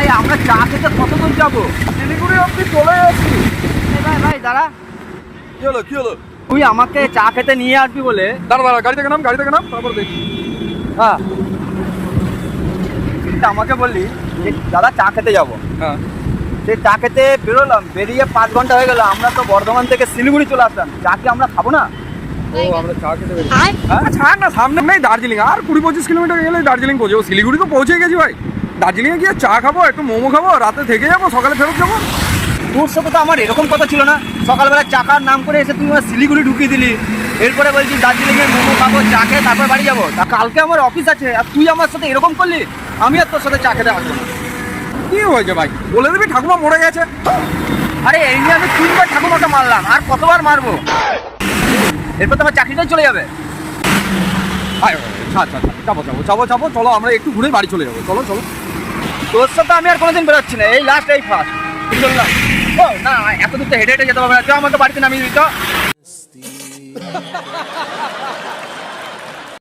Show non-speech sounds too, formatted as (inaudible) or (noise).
ভাই আমরা চা খেতে কত দূর যাব? শিলিগুড়ি অব্দি চলে যাচ্ছি। ভাই ভাই দাঁড়া। কি হলো কি হলো? তুই আমাকে চা খেতে নিয়ে আসবি বলে? দাঁড়া দাঁড়া গাড়ি থেকে নাম গাড়ি থেকে নাম তারপর দেখি। হ্যাঁ। তুই আমাকে বললি যে দাদা চা খেতে যাব। হ্যাঁ। সে চা খেতে বেরোলাম বেরিয়ে পাঁচ ঘণ্টা হয়ে গেল। আমরা তো বর্ধমান থেকে শিলিগুড়ি চলে আসলাম। চা কি আমরা খাব না? ও আমরা চা খেতে বেরিয়ে হ্যাঁ? ছাড় না সামনে নেই দার্জিলিং। আর কুড়ি পঁচিশ কিলোমিটার গেলে দার্জিলিং পৌঁছে যাব শিলিগুড়ি তো পৌঁছে গেছি ভাই। দার্জিলিংয়ে গিয়ে চা খাব একটু মোমো খাব রাতে থেকে যাব সকালে ফেরত যাব। তোর সাথে তো আমার এরকম কথা ছিল না। সকালবেলা চাকার নাম করে এসে তুই আমার শিলিগুড়ি ঢুকিয়ে দিলি। এরপরে বলছি দার্জিলিংয়ে মোমো খাব চা খেয়ে তারপর বাড়ি যাব। তা কালকে আমার অফিস আছে আর তুই আমার সাথে এরকম করলি আমি আর তোর সাথে চা খেতে আসব না। কি হয়েছে ভাই? বলে দিবি ঠাকুমা মরে গেছে। আরে এই নিয়ে আমি তিনবার ঠাকুমাকে মারলাম আর কতবার মারবো? এরপর তো আমার চাকরিটাই চলে যাবে। আচ্ছা আচ্ছা যাব যাব যাব যাব, চলো, আমরা একটু ঘুরে বাড়ি চলে যাব, চলো চলো। তোর সাথে আমি আর কোনোদিন বেরোচ্ছি না, এই লাস্ট এই ফার্স্ট না। ও, না এত দূর তো হেঁটে হেঁটে যেতে পারবে না। আমাকে বাড়িতে নামিয়ে দিত (laughs)